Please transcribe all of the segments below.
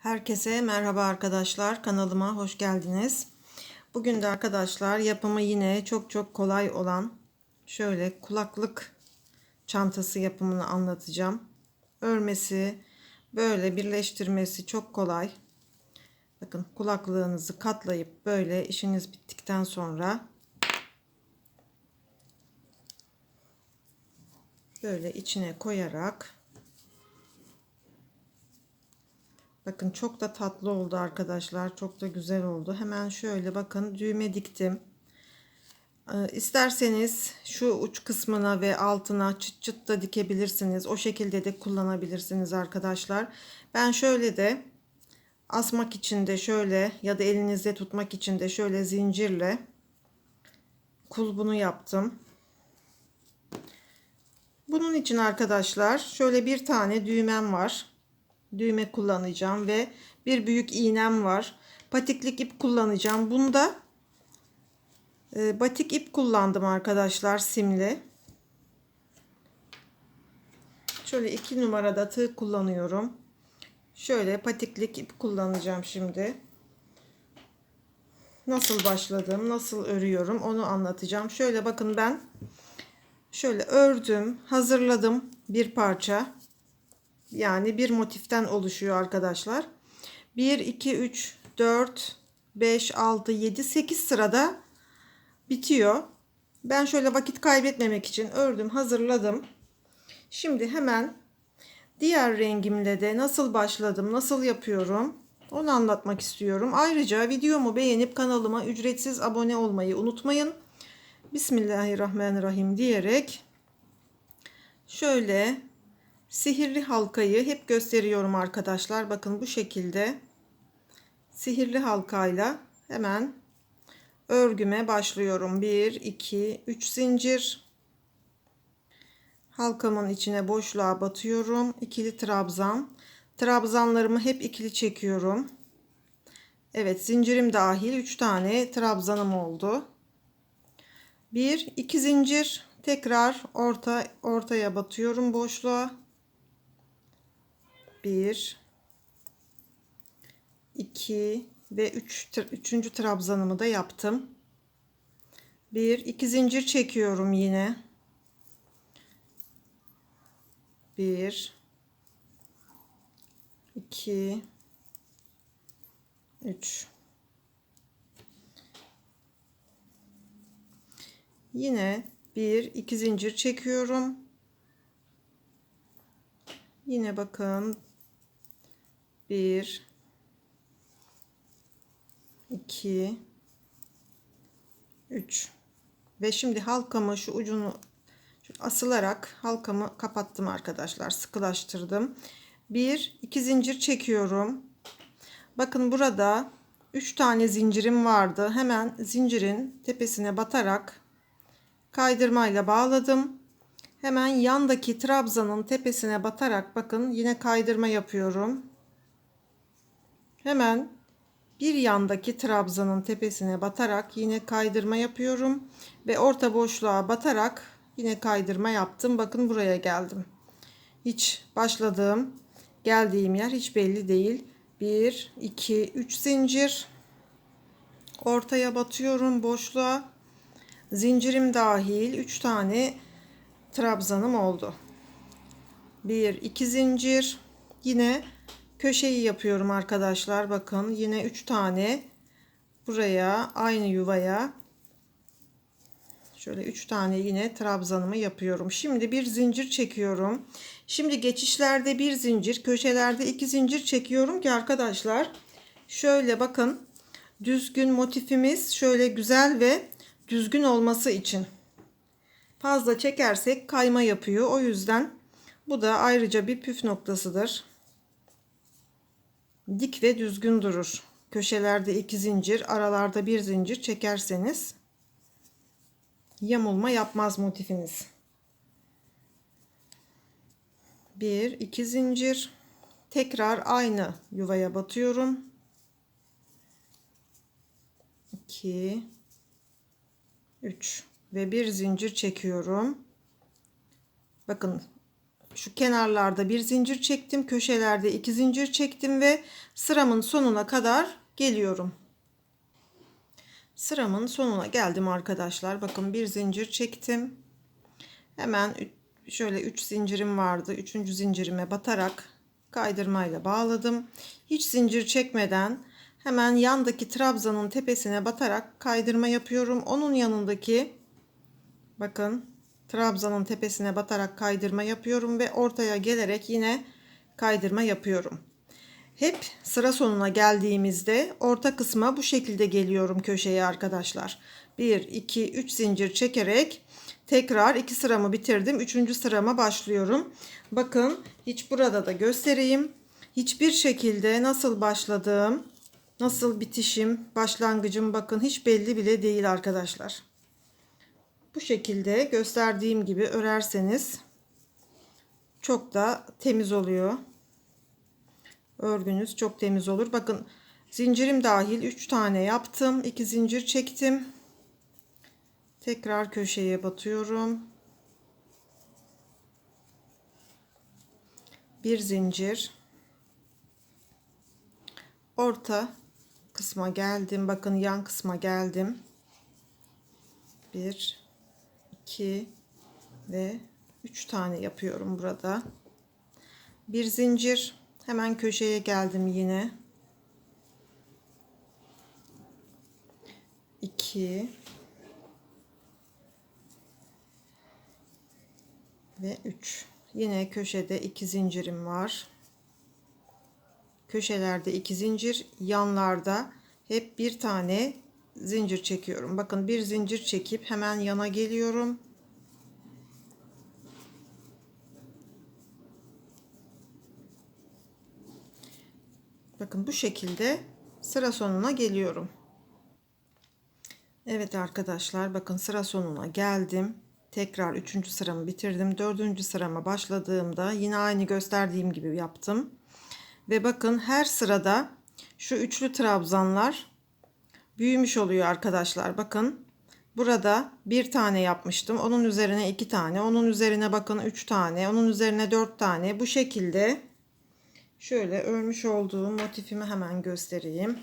Herkese merhaba arkadaşlar. Kanalıma hoş geldiniz. Bugün de arkadaşlar yapımı yine çok çok kolay olan şöyle kulaklık çantası yapımını anlatacağım. Örmesi, böyle birleştirmesi çok kolay. Bakın kulaklığınızı katlayıp böyle işiniz bittikten sonra böyle içine koyarak Bakın çok da tatlı oldu arkadaşlar. Çok da güzel oldu. Hemen şöyle bakın düğme diktim. Ee, isterseniz şu uç kısmına ve altına çıt çıt da dikebilirsiniz. O şekilde de kullanabilirsiniz arkadaşlar. Ben şöyle de asmak için de şöyle ya da elinizde tutmak için de şöyle zincirle kulbunu yaptım. Bunun için arkadaşlar şöyle bir tane düğmem var düğme kullanacağım ve bir büyük iğnem var. Patiklik ip kullanacağım. Bunda e, batik ip kullandım arkadaşlar simli. Şöyle iki numarada tığ kullanıyorum. Şöyle patiklik ip kullanacağım şimdi. Nasıl başladım, nasıl örüyorum onu anlatacağım. Şöyle bakın ben şöyle ördüm, hazırladım bir parça. Yani bir motiften oluşuyor arkadaşlar. 1, 2, 3, 4, 5, 6, 7, 8 sırada bitiyor. Ben şöyle vakit kaybetmemek için ördüm, hazırladım. Şimdi hemen diğer rengimle de nasıl başladım, nasıl yapıyorum onu anlatmak istiyorum. Ayrıca videomu beğenip kanalıma ücretsiz abone olmayı unutmayın. Bismillahirrahmanirrahim diyerek şöyle Sihirli halkayı hep gösteriyorum arkadaşlar. Bakın bu şekilde sihirli halkayla hemen örgüme başlıyorum. 1 2 3 zincir. Halkamın içine boşluğa batıyorum. İkili trabzan. Trabzanlarımı hep ikili çekiyorum. Evet, zincirim dahil 3 tane trabzanım oldu. 1 2 zincir tekrar orta ortaya batıyorum boşluğa 1 2 ve 3 üçüncü trabzanımı da yaptım. 1 2 zincir çekiyorum yine. 1 2 3 Yine 1 2 zincir çekiyorum. Yine bakın 1 2 3 ve şimdi halkamı şu ucunu asılarak halkamı kapattım arkadaşlar. Sıkılaştırdım. 1 2 zincir çekiyorum. Bakın burada 3 tane zincirim vardı. Hemen zincirin tepesine batarak kaydırmayla bağladım. Hemen yandaki trabzanın tepesine batarak bakın yine kaydırma yapıyorum Hemen bir yandaki trabzanın tepesine batarak yine kaydırma yapıyorum ve orta boşluğa batarak yine kaydırma yaptım. Bakın buraya geldim. Hiç başladığım, geldiğim yer hiç belli değil. 1 2 3 zincir ortaya batıyorum boşluğa. Zincirim dahil 3 tane trabzanım oldu. 1 2 zincir yine köşeyi yapıyorum arkadaşlar. Bakın yine 3 tane buraya aynı yuvaya şöyle 3 tane yine trabzanımı yapıyorum. Şimdi bir zincir çekiyorum. Şimdi geçişlerde bir zincir, köşelerde iki zincir çekiyorum ki arkadaşlar şöyle bakın düzgün motifimiz şöyle güzel ve düzgün olması için fazla çekersek kayma yapıyor. O yüzden bu da ayrıca bir püf noktasıdır dik ve düzgün durur. Köşelerde iki zincir, aralarda bir zincir çekerseniz yamulma yapmaz motifiniz. Bir, iki zincir. Tekrar aynı yuvaya batıyorum. 2 3 ve bir zincir çekiyorum. Bakın şu kenarlarda bir zincir çektim. Köşelerde iki zincir çektim ve sıramın sonuna kadar geliyorum. Sıramın sonuna geldim arkadaşlar. Bakın bir zincir çektim. Hemen şöyle 3 zincirim vardı. Üçüncü zincirime batarak kaydırmayla bağladım. Hiç zincir çekmeden hemen yandaki trabzanın tepesine batarak kaydırma yapıyorum. Onun yanındaki bakın trabzanın tepesine batarak kaydırma yapıyorum ve ortaya gelerek yine kaydırma yapıyorum. Hep sıra sonuna geldiğimizde orta kısma bu şekilde geliyorum köşeye arkadaşlar. 1 2 3 zincir çekerek tekrar iki sıramı bitirdim. Üçüncü sırama başlıyorum. Bakın hiç burada da göstereyim. Hiçbir şekilde nasıl başladığım, nasıl bitişim, başlangıcım bakın hiç belli bile değil arkadaşlar. Bu şekilde gösterdiğim gibi örerseniz çok da temiz oluyor. Örgünüz çok temiz olur. Bakın zincirim dahil 3 tane yaptım. 2 zincir çektim. Tekrar köşeye batıyorum. Bir zincir. Orta kısma geldim. Bakın yan kısma geldim. 1 2 ve 3 tane yapıyorum burada. Bir zincir. Hemen köşeye geldim yine. 2 ve 3. Yine köşede iki zincirim var. Köşelerde iki zincir, yanlarda hep bir tane zincir çekiyorum. Bakın bir zincir çekip hemen yana geliyorum. Bakın bu şekilde sıra sonuna geliyorum. Evet arkadaşlar bakın sıra sonuna geldim. Tekrar üçüncü sıramı bitirdim. Dördüncü sırama başladığımda yine aynı gösterdiğim gibi yaptım. Ve bakın her sırada şu üçlü trabzanlar büyümüş oluyor arkadaşlar. Bakın burada bir tane yapmıştım. Onun üzerine iki tane. Onun üzerine bakın üç tane. Onun üzerine dört tane. Bu şekilde şöyle örmüş olduğum motifimi hemen göstereyim.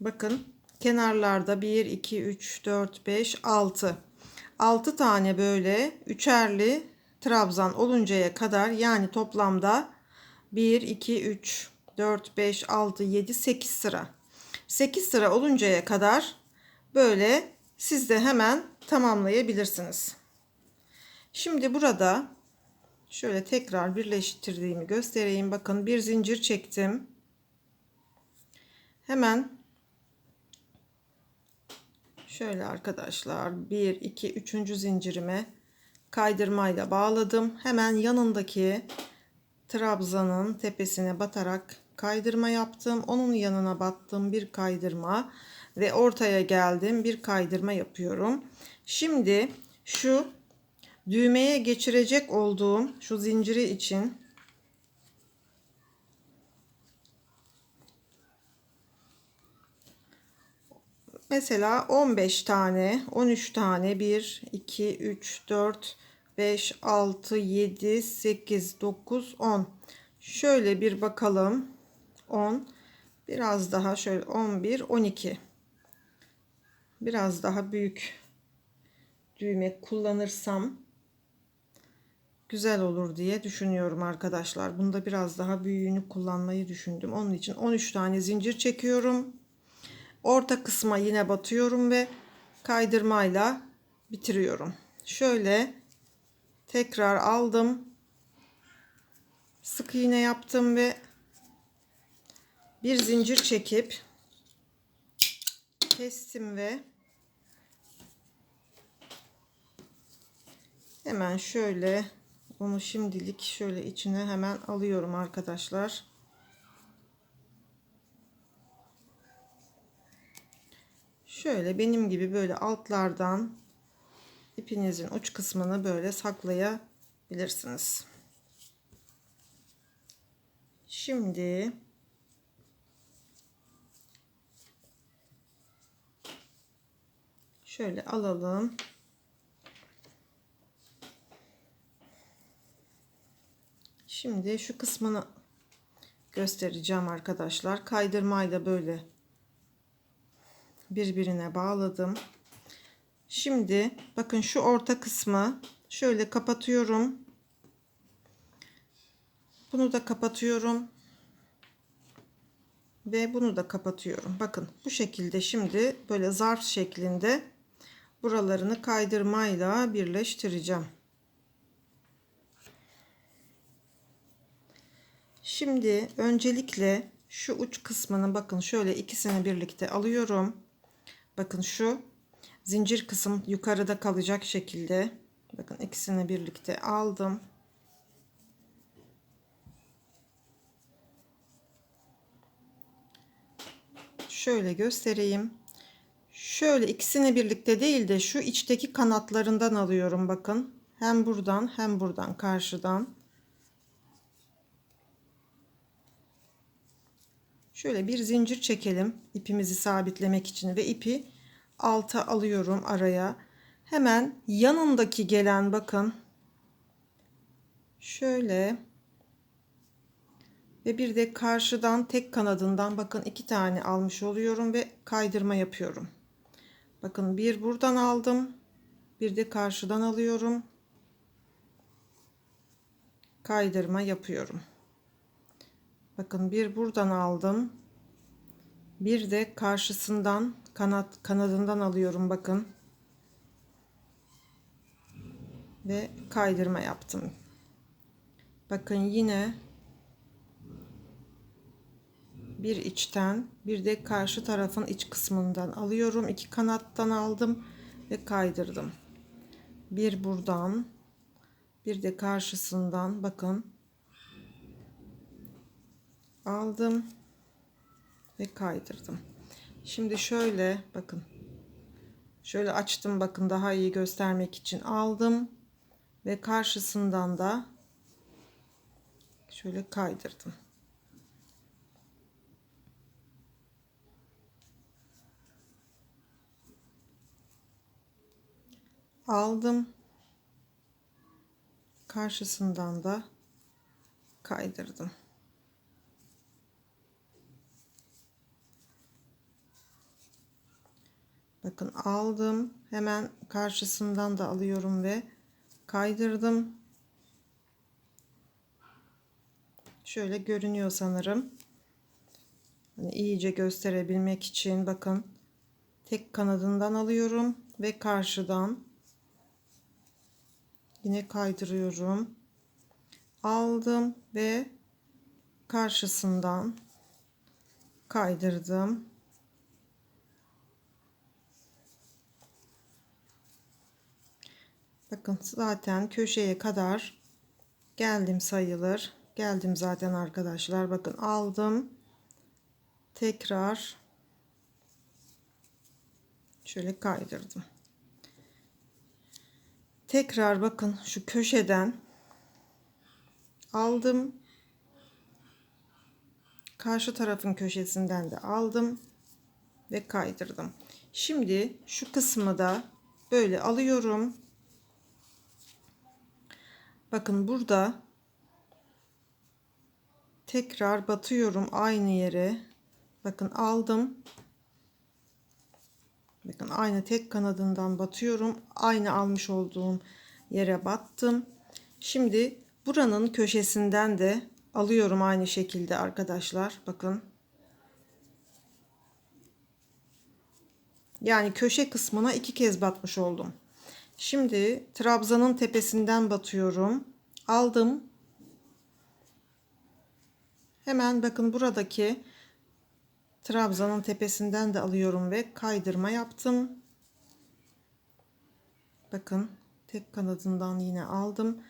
Bakın kenarlarda 1, 2, 3, 4, 5, 6. 6 tane böyle üçerli trabzan oluncaya kadar yani toplamda 1, 2, 3, 4, 5, 6, 7, 8 sıra. 8 sıra oluncaya kadar böyle siz de hemen tamamlayabilirsiniz. Şimdi burada şöyle tekrar birleştirdiğimi göstereyim. Bakın bir zincir çektim. Hemen şöyle arkadaşlar 1 2 3. zincirime kaydırmayla bağladım. Hemen yanındaki trabzanın tepesine batarak kaydırma yaptım. Onun yanına battım bir kaydırma ve ortaya geldim bir kaydırma yapıyorum. Şimdi şu düğmeye geçirecek olduğum şu zinciri için mesela 15 tane 13 tane 1 2 3 4 5 6 7 8 9 10 şöyle bir bakalım 10 biraz daha şöyle 11 12 biraz daha büyük düğme kullanırsam güzel olur diye düşünüyorum arkadaşlar. Bunda biraz daha büyüğünü kullanmayı düşündüm. Onun için 13 tane zincir çekiyorum. Orta kısma yine batıyorum ve kaydırmayla bitiriyorum. Şöyle tekrar aldım. Sık iğne yaptım ve bir zincir çekip kestim ve hemen şöyle onu şimdilik şöyle içine hemen alıyorum arkadaşlar. Şöyle benim gibi böyle altlardan ipinizin uç kısmını böyle saklayabilirsiniz. Şimdi şöyle alalım. Şimdi şu kısmını göstereceğim arkadaşlar. Kaydırmayla böyle birbirine bağladım. Şimdi bakın şu orta kısmı şöyle kapatıyorum. Bunu da kapatıyorum. Ve bunu da kapatıyorum. Bakın bu şekilde şimdi böyle zarf şeklinde buralarını kaydırmayla birleştireceğim. Şimdi öncelikle şu uç kısmını bakın şöyle ikisini birlikte alıyorum. Bakın şu zincir kısım yukarıda kalacak şekilde. Bakın ikisini birlikte aldım. Şöyle göstereyim. Şöyle ikisini birlikte değil de şu içteki kanatlarından alıyorum bakın. Hem buradan hem buradan karşıdan. Şöyle bir zincir çekelim ipimizi sabitlemek için ve ipi alta alıyorum araya. Hemen yanındaki gelen bakın. Şöyle ve bir de karşıdan tek kanadından bakın iki tane almış oluyorum ve kaydırma yapıyorum. Bakın bir buradan aldım. Bir de karşıdan alıyorum. Kaydırma yapıyorum. Bakın bir buradan aldım. Bir de karşısından kanat kanadından alıyorum bakın. Ve kaydırma yaptım. Bakın yine bir içten bir de karşı tarafın iç kısmından alıyorum. iki kanattan aldım ve kaydırdım. Bir buradan bir de karşısından bakın aldım ve kaydırdım. Şimdi şöyle bakın. Şöyle açtım bakın daha iyi göstermek için aldım ve karşısından da şöyle kaydırdım. Aldım. Karşısından da kaydırdım. Bakın aldım. Hemen karşısından da alıyorum ve kaydırdım. Şöyle görünüyor sanırım. Hani iyice gösterebilmek için bakın tek kanadından alıyorum ve karşıdan yine kaydırıyorum. Aldım ve karşısından kaydırdım. Bakın zaten köşeye kadar geldim sayılır. Geldim zaten arkadaşlar. Bakın aldım. Tekrar şöyle kaydırdım tekrar bakın şu köşeden aldım. Karşı tarafın köşesinden de aldım ve kaydırdım. Şimdi şu kısmı da böyle alıyorum. Bakın burada tekrar batıyorum aynı yere. Bakın aldım Bakın aynı tek kanadından batıyorum. Aynı almış olduğum yere battım. Şimdi buranın köşesinden de alıyorum aynı şekilde arkadaşlar. Bakın. Yani köşe kısmına iki kez batmış oldum. Şimdi trabzanın tepesinden batıyorum. Aldım. Hemen bakın buradaki trabzanın tepesinden de alıyorum ve kaydırma yaptım. Bakın tek kanadından yine aldım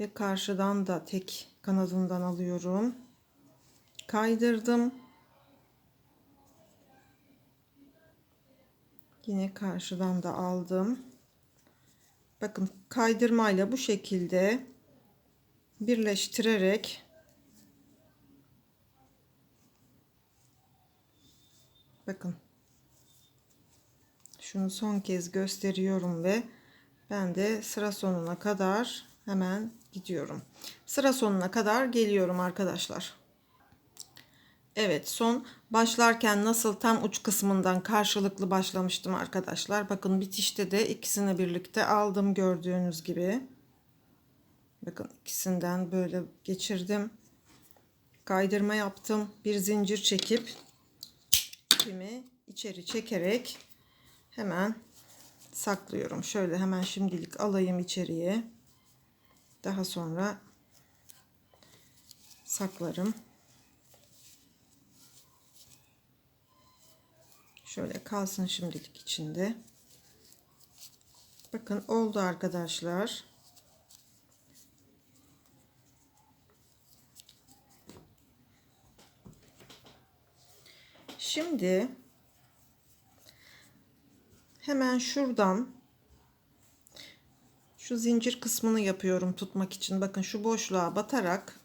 ve karşıdan da tek kanadından alıyorum. Kaydırdım. Yine karşıdan da aldım. Bakın kaydırmayla bu şekilde birleştirerek Bakın. Şunu son kez gösteriyorum ve ben de sıra sonuna kadar hemen gidiyorum. Sıra sonuna kadar geliyorum arkadaşlar. Evet son başlarken nasıl tam uç kısmından karşılıklı başlamıştım arkadaşlar. Bakın bitişte de ikisini birlikte aldım gördüğünüz gibi. Bakın ikisinden böyle geçirdim. Kaydırma yaptım. Bir zincir çekip ipimi içeri çekerek hemen saklıyorum. Şöyle hemen şimdilik alayım içeriye. Daha sonra saklarım. Şöyle kalsın şimdilik içinde. Bakın oldu arkadaşlar. Şimdi hemen şuradan şu zincir kısmını yapıyorum tutmak için. Bakın şu boşluğa batarak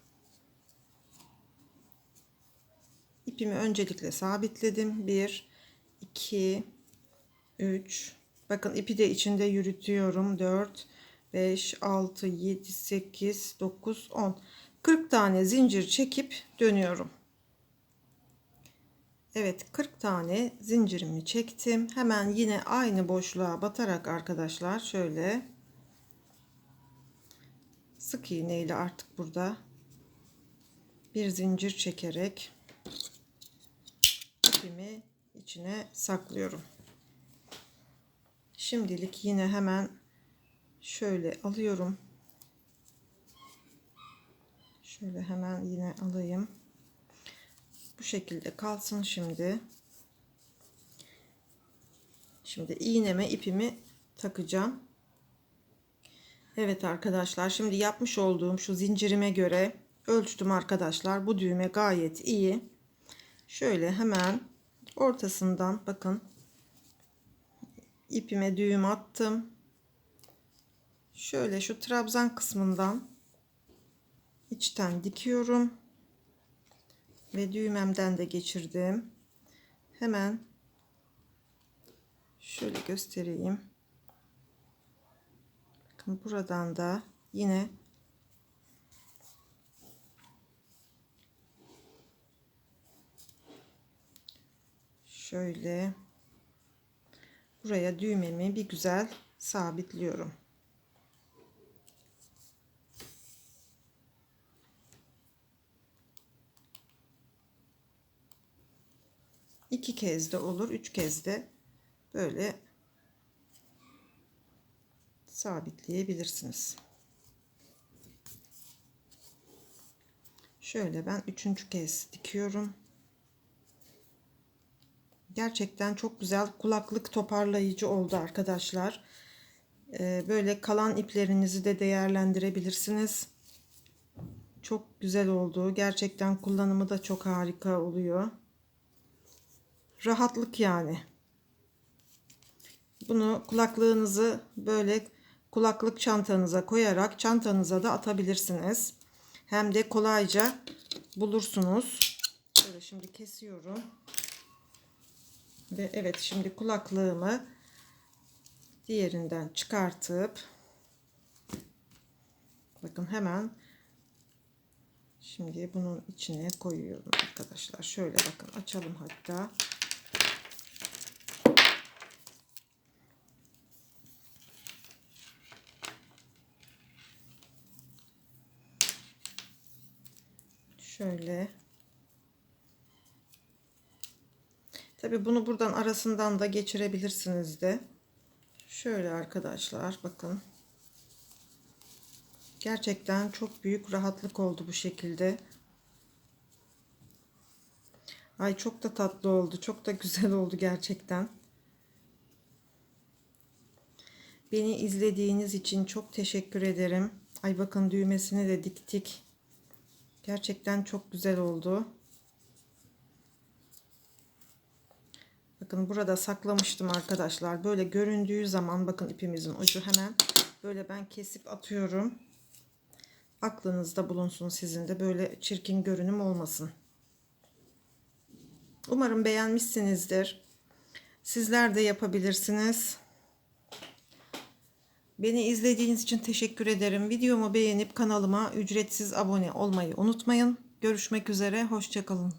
ipimi öncelikle sabitledim. 1 2 3 Bakın ipi de içinde yürütüyorum. 4 5 6 7 8 9 10 40 tane zincir çekip dönüyorum. Evet 40 tane zincirimi çektim. Hemen yine aynı boşluğa batarak arkadaşlar şöyle sık iğne ile artık burada bir zincir çekerek ipimi içine saklıyorum. Şimdilik yine hemen şöyle alıyorum. Şöyle hemen yine alayım. Bu şekilde kalsın şimdi. Şimdi iğneme ipimi takacağım. Evet arkadaşlar şimdi yapmış olduğum şu zincirime göre ölçtüm arkadaşlar. Bu düğme gayet iyi. Şöyle hemen ortasından bakın ipime düğüm attım. Şöyle şu trabzan kısmından içten dikiyorum ve düğmemden de geçirdim. Hemen şöyle göstereyim. Bakın buradan da yine şöyle buraya düğmemi bir güzel sabitliyorum. İki kez de olur üç kez de böyle sabitleyebilirsiniz. Şöyle ben üçüncü kez dikiyorum. Gerçekten çok güzel kulaklık toparlayıcı oldu arkadaşlar. Ee, böyle kalan iplerinizi de değerlendirebilirsiniz. Çok güzel oldu. Gerçekten kullanımı da çok harika oluyor rahatlık yani. Bunu kulaklığınızı böyle kulaklık çantanıza koyarak çantanıza da atabilirsiniz. Hem de kolayca bulursunuz. Böyle şimdi kesiyorum. Ve evet şimdi kulaklığımı diğerinden çıkartıp bakın hemen şimdi bunun içine koyuyorum arkadaşlar. Şöyle bakın açalım hatta. Şöyle. Tabi bunu buradan arasından da geçirebilirsiniz de. Şöyle arkadaşlar bakın. Gerçekten çok büyük rahatlık oldu bu şekilde. Ay çok da tatlı oldu. Çok da güzel oldu gerçekten. Beni izlediğiniz için çok teşekkür ederim. Ay bakın düğmesini de diktik. Gerçekten çok güzel oldu. Bakın burada saklamıştım arkadaşlar. Böyle göründüğü zaman bakın ipimizin ucu hemen böyle ben kesip atıyorum. Aklınızda bulunsun sizin de böyle çirkin görünüm olmasın. Umarım beğenmişsinizdir. Sizler de yapabilirsiniz. Beni izlediğiniz için teşekkür ederim. Videomu beğenip kanalıma ücretsiz abone olmayı unutmayın. Görüşmek üzere, hoşçakalın.